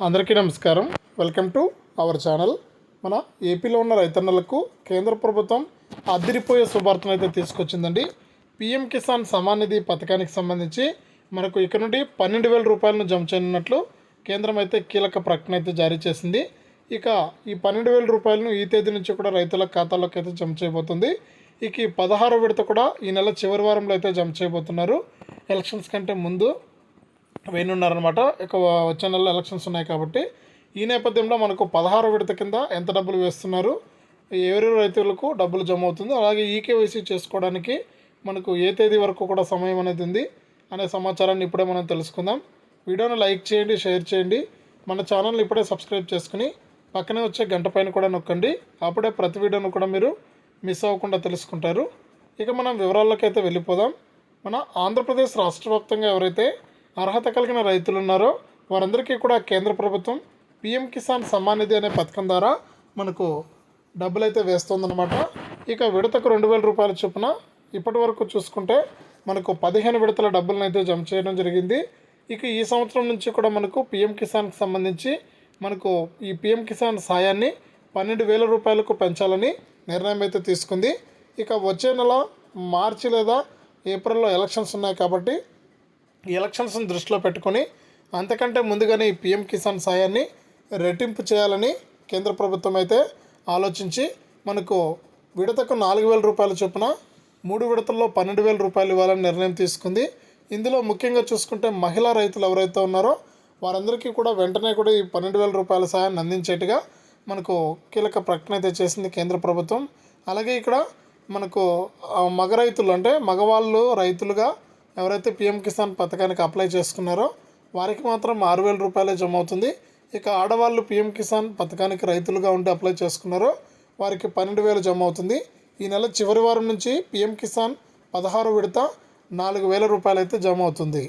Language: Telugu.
అందరికీ నమస్కారం. వెల్కమ్ టు అవర్ ఛానల్ మన ఏపీలో ఉన్న రైతన్నలకు కేంద్ర ప్రభుత్వం అదిరిపోయే శుభార్తను అయితే తీసుకొచ్చిందండి. పిఎం కిసాన్ సమాన్ నిధి పథకానికి సంబంధించి మనకు ఇక్కడ నుండి పన్నెండు వేల రూపాయలను జమ చేయనున్నట్లు కేంద్రం అయితే కీలక ప్రకటన అయితే జారీ చేసింది. ఇక ఈ పన్నెండు వేల రూపాయలను ఈ తేదీ నుంచి కూడా రైతుల ఖాతాలోకి అయితే జమ చేయబోతుంది. ఇక ఈ పదహారో విడత కూడా ఈ నెల చివరి వారంలో అయితే జమ చేయబోతున్నారు. ఎలక్షన్స్ కంటే ముందు వేయనున్నారనమాట ఇక వచ్చే నెలలో ఎలక్షన్స్ ఉన్నాయి కాబట్టి ఈ నేపథ్యంలో మనకు పదహారు విడత కింద ఎంత డబ్బులు వేస్తున్నారు? ఎవరి రైతులకు డబ్బులు జమ అవుతుంది? అలాగే ఈకేవైసీ చేసుకోవడానికి మనకు ఏ తేదీ వరకు కూడా సమయం అనేది ఉంది అనే సమాచారాన్ని ఇప్పుడే మనం తెలుసుకుందాం. వీడియోని లైక్ చేయండి షేర్ చేయండి. మన ఛానల్ని ఇప్పుడే సబ్స్క్రైబ్ చేసుకుని పక్కనే వచ్చే గంట పైన కూడా నొక్కండి. అప్పుడే ప్రతి వీడియోను కూడా మీరు మిస్ అవ్వకుండా తెలుసుకుంటారు. ఇక మనం వివరాల్లోకి అయితే వెళ్ళిపోదాం. మన ఆంధ్రప్రదేశ్ రాష్ట్ర వ్యాప్తంగా ఎవరైతే అర్హత కలిగిన రైతులు ఉన్నారో వారందరికీ కూడా కేంద్ర ప్రభుత్వం పిఎం కిసాన్ సమ్మాన్ నిధి అనే పథకం ద్వారా మనకు డబ్బులు అయితే వేస్తుందన్నమాట. ఇక విడతకు రెండు వేల రూపాయల చొప్పున ఇప్పటి వరకు చూసుకుంటే మనకు పదిహేను విడతల డబ్బులను అయితే జమ చేయడం జరిగింది. ఇక ఈ సంవత్సరం నుంచి కూడా మనకు పిఎం కిసాన్కి సంబంధించి మనకు ఈ పిఎం కిసాన్ సాయాన్ని పన్నెండు వేల రూపాయలకు పెంచాలని నిర్ణయం అయితే తీసుకుంది. ఇక వచ్చే నెల మార్చి లేదా ఏప్రిల్లో ఎలక్షన్స్ ఉన్నాయి కాబట్టి ఎలక్షన్స్ని దృష్టిలో పెట్టుకొని అంతకంటే ముందుగానే ఈ పిఎం కిసాన్ సాయాన్ని రెట్టింపు చేయాలని కేంద్ర ప్రభుత్వం అయితే ఆలోచించి మనకు విడతకు నాలుగు వేల రూపాయల చొప్పున మూడు విడతల్లో పన్నెండు వేల రూపాయలు ఇవ్వాలని నిర్ణయం తీసుకుంది. ఇందులో ముఖ్యంగా చూసుకుంటే మహిళా రైతులు ఎవరైతే ఉన్నారో వారందరికీ కూడా వెంటనే కూడా ఈ పన్నెండు వేల రూపాయల సాయాన్ని అందించేట్టుగా మనకు కీలక ప్రకటన అయితే చేసింది కేంద్ర ప్రభుత్వం. అలాగే ఇక్కడ మనకు మగ రైతులు అంటే మగవాళ్ళు రైతులుగా ఎవరైతే పిఎం కిసాన్ పథకానికి అప్లై చేసుకున్నారో వారికి మాత్రం ఆరు వేల రూపాయలే జమ అవుతుంది ఇక ఆడవాళ్ళు పిఎం కిసాన్ పథకానికి రైతులుగా ఉండి అప్లై చేసుకున్నారో వారికి పన్నెండు వేలు జమ అవుతుంది ఈ నెల చివరి వారం నుంచి పిఎం కిసాన్ పదహారు విడత నాలుగు వేల రూపాయలు అయితే జమ అవుతుంది